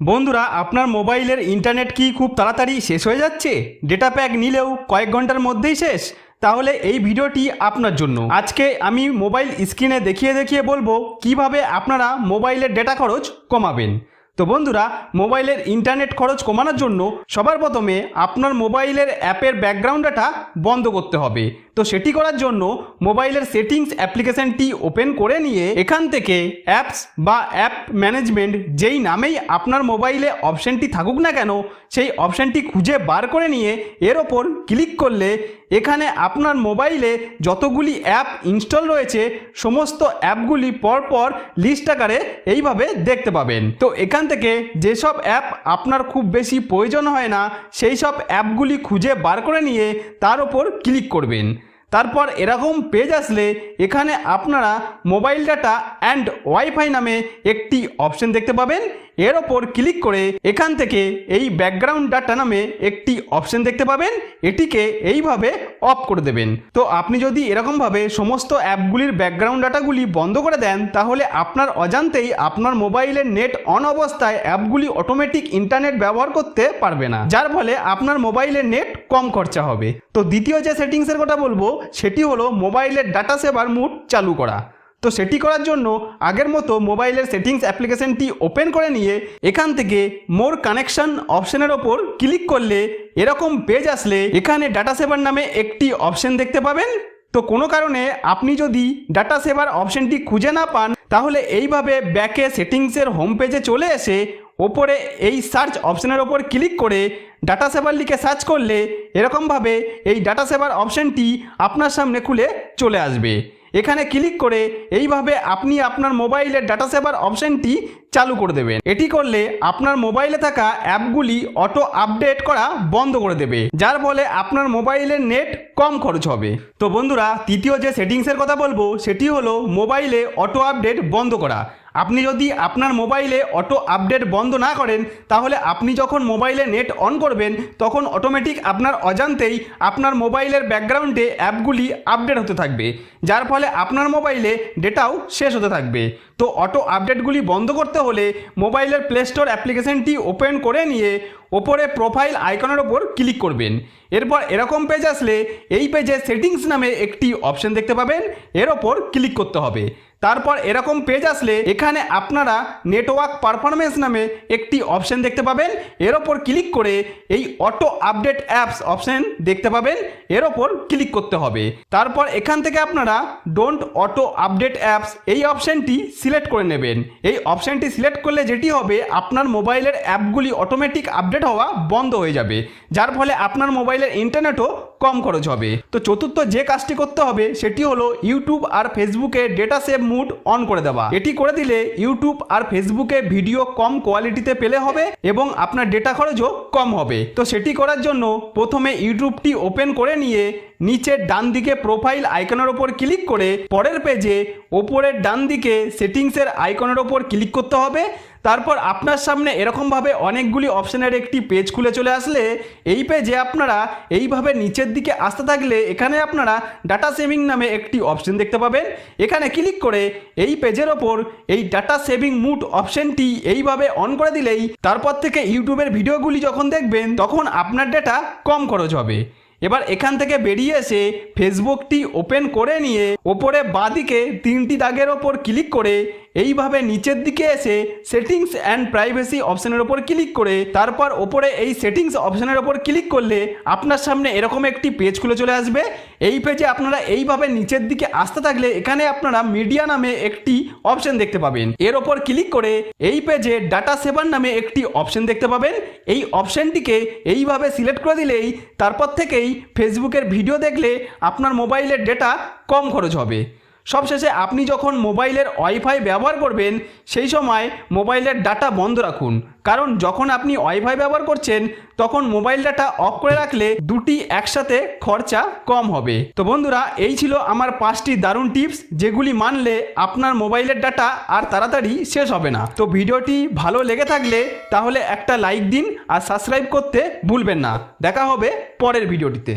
বন্ধুরা, আপনার মোবাইলের ইন্টারনেট কি খুব তাড়াতাড়ি শেষ হয়ে যাচ্ছে? ডেটা প্যাক নিলেও কয়েক ঘণ্টার মধ্যেই শেষ। তাহলে এই ভিডিওটি আপনার জন্য। আজকে আমি মোবাইল স্ক্রিনে দেখিয়ে দেখিয়ে বলব কীভাবে আপনারা মোবাইলের ডেটা খরচ কমাবেন। তো বন্ধুরা, মোবাইলের ইন্টারনেট খরচ কমানোর জন্য সবার প্রথমে আপনার মোবাইলের অ্যাপের ব্যাকগ্রাউন্ড ডাটা বন্ধ করতে হবে। তো সেটি করার জন্য মোবাইলের সেটিংস অ্যাপ্লিকেশনটি ওপেন করে নিয়ে এখান থেকে অ্যাপস বা অ্যাপ ম্যানেজমেন্ট যেই নামেই আপনার মোবাইলে অপশানটি থাকুক না কেন, সেই অপশানটি খুঁজে বার করে নিয়ে এর ওপর ক্লিক করলে এখানে আপনার মোবাইলে যতগুলি অ্যাপ ইনস্টল রয়েছে, সমস্ত অ্যাপগুলি পরপর লিস্ট আকারে এইভাবে দেখতে পাবেন। তো এখান থেকে যেসব অ্যাপ আপনার খুব বেশি প্রয়োজন হয় না সেই সব অ্যাপগুলি খুঁজে বার করে নিয়ে তার ওপর ক্লিক করবেন। তারপর এরকম পেজ আসলে এখানে আপনারা মোবাইল ডাটা অ্যান্ড ওয়াইফাই নামে একটি অপশন দেখতে পাবেন। এর ওপর ক্লিক করে এখান থেকে এই ব্যাকগ্রাউন্ড ডাটা নামে একটি অপশন দেখতে পাবেন। এটিকে এইভাবে অফ করে দেবেন। তো আপনি যদি এরকমভাবে সমস্ত অ্যাপগুলির ব্যাকগ্রাউন্ড ডাটাগুলি বন্ধ করে দেন, তাহলে আপনার অজান্তেই আপনার মোবাইলের নেট অন অবস্থায় অ্যাপগুলি অটোমেটিক ইন্টারনেট ব্যবহার করতে পারবে না। যার ফলে আপনার মোবাইলের নেট কম খরচা হবে। তো দ্বিতীয় যে সেটিংসের কথা বলব, সেটি হলো মোবাইলের ডাটা সেভার মুড চালু করা। তো সেটি করার জন্য আগের মতো মোবাইলের সেটিংস অ্যাপ্লিকেশনটি ওপেন করে নিয়ে এখান থেকে মোর কানেকশন অপশনের ওপর ক্লিক করলে এরকম পেজ আসলে এখানে ডাটা সেভার নামে একটি অপশন দেখতে পাবেন। তো কোনো কারণে আপনি যদি ডাটা সেভার অপশনটি খুঁজে না পান, তাহলে এইভাবে ব্যাকে সেটিংসের হোম পেজে চলে এসে ওপরে এই সার্চ অপশনের ওপর ক্লিক করে ডাটা সেভার লিখে সার্চ করলে এরকমভাবে এই ডাটা সেভার অপশনটি আপনার সামনে খুলে চলে আসবে। এখানে ক্লিক করে এইভাবে আপনি আপনার মোবাইলের ডাটা সেভার অপশনটি চালু করে দেবেন। এটি করলে আপনার মোবাইলে থাকা অ্যাপগুলি অটো আপডেট করা বন্ধ করে দেবে, যার ফলে আপনার মোবাইলের নেট কম খরচ হবে। তো বন্ধুরা, তৃতীয় যে সেটিংসের কথা বলব, সেটি হলো মোবাইলে অটো আপডেট বন্ধ করা। আপনি যদি আপনার মোবাইলে অটো আপডেট বন্ধ না করেন, তাহলে আপনি যখন মোবাইলে নেট অন করবেন, তখন অটোমেটিক আপনার অজান্তেই আপনার মোবাইলের ব্যাকগ্রাউন্ডে অ্যাপগুলি আপডেট হতে থাকবে, যার ফলে আপনার মোবাইলে ডেটাও শেষ হতে থাকবে। তো অটো আপডেটগুলি বন্ধ করতে হলে মোবাইলের প্লে স্টোর অ্যাপ্লিকেশনটি ওপেন করে নিয়ে ওপরে প্রোফাইল আইকনের ওপর ক্লিক করবেন। এরপর এরকম পেজ আসলে এই পেজে সেটিংস নামে একটি অপশন দেখতে পাবেন। এর ওপর ক্লিক করতে হবে। তারপর এরকম পেজ আসলে এখানে আপনারা নেটওয়ার্ক পারফরমেন্স নামে একটি অপশন দেখতে পাবেন। এর ওপর ক্লিক করে এই অটো আপডেট অ্যাপস অপশন দেখতে পাবেন। এর ওপর ক্লিক করতে হবে। তারপর এখান থেকে আপনারা ডোন্ট অটো আপডেট অ্যাপস এই অপশনটি সিলেক্ট করে নেবেন। এই অপশনটি সিলেক্ট করলে যেটি হবে, আপনার মোবাইলের অ্যাপগুলি অটোমেটিক আপডেট হওয়া বন্ধ হয়ে যাবে। যার ফলে আপনার মোবাইলের ইন্টারনেটও কম খরচ হবে। তো চতুর্থ যে কাজটি করতে হবে, সেটি হলো ইউটিউব আর ফেসবুকে ডেটা সেভ মুড অন করে দেওয়া। এটি করে দিলে ইউটিউব আর ফেসবুকে ভিডিও কম কোয়ালিটিতে পেলে হবে এবং আপনার ডেটা খরচও কম হবে। তো সেটি করার জন্য প্রথমে ইউটিউবটি ওপেন করে নিয়ে নিচের ডান দিকে প্রোফাইল আইকনের ওপর ক্লিক করে পরের পেজে ওপরের ডান দিকে সেটিংসের আইকনের ওপর ক্লিক করতে হবে। তারপর আপনার সামনে এরকমভাবে অনেকগুলি অপশানের একটি পেজ খুলে চলে আসলে, এই পেজে আপনারা এইভাবে নিচের দিকে আসতে থাকলে এখানে আপনারা ডাটা সেভিং নামে একটি অপশন দেখতে পাবেন। এখানে ক্লিক করে এই পেজের ওপর এই ডাটা সেভিং মুড অপশনটি এইভাবে অন করে দিলেই তারপর থেকে ইউটিউবের ভিডিওগুলি যখন দেখবেন, তখন আপনার ডেটা কম খরচ হবে। এবার এখান থেকে বেরিয়ে এসে ফেসবুকটি ওপেন করে নিয়ে ওপরে বাঁদিকে তিনটি দাগের ওপর ক্লিক করে এইভাবে নিচের দিকে এসে সেটিংস অ্যান্ড প্রাইভেসি অপশানের ওপর ক্লিক করে তারপর ওপরে এই সেটিংস অপশানের ওপর ক্লিক করলে আপনার সামনে এরকম একটি পেজ খুলে চলে আসবে। এই পেজে আপনারা এইভাবে নিচের দিকে আসতে থাকলে এখানে আপনারা মিডিয়া নামে একটি অপশন দেখতে পাবেন। এর ওপর ক্লিক করে এই পেজে ডাটা সেভার নামে একটি অপশন দেখতে পাবেন। এই অপশনটিকে এইভাবে সিলেক্ট করে দিলেই তারপর থেকেই ফেসবুকের ভিডিও দেখলে আপনার মোবাইলের ডেটা কম খরচ হবে। সবশেষে আপনি যখন মোবাইলের ওয়াইফাই ব্যবহার করবেন, সেই সময় মোবাইলের ডাটা বন্ধ রাখুন। কারণ যখন আপনি ওয়াইফাই ব্যবহার করছেন, তখন মোবাইল ডাটা অফ করে রাখলে দুটি একসাথে খরচা কম হবে। তো বন্ধুরা, এই ছিল আমার পাঁচটি দারুণ টিপস, যেগুলি মানলে আপনার মোবাইলের ডাটা আর তাড়াতাড়ি শেষ হবে না। তো ভিডিওটি ভালো লেগে থাকলে, তাহলে একটা লাইক দিন আর সাবস্ক্রাইব করতে ভুলবেন না। দেখা হবে পরের ভিডিওটিতে।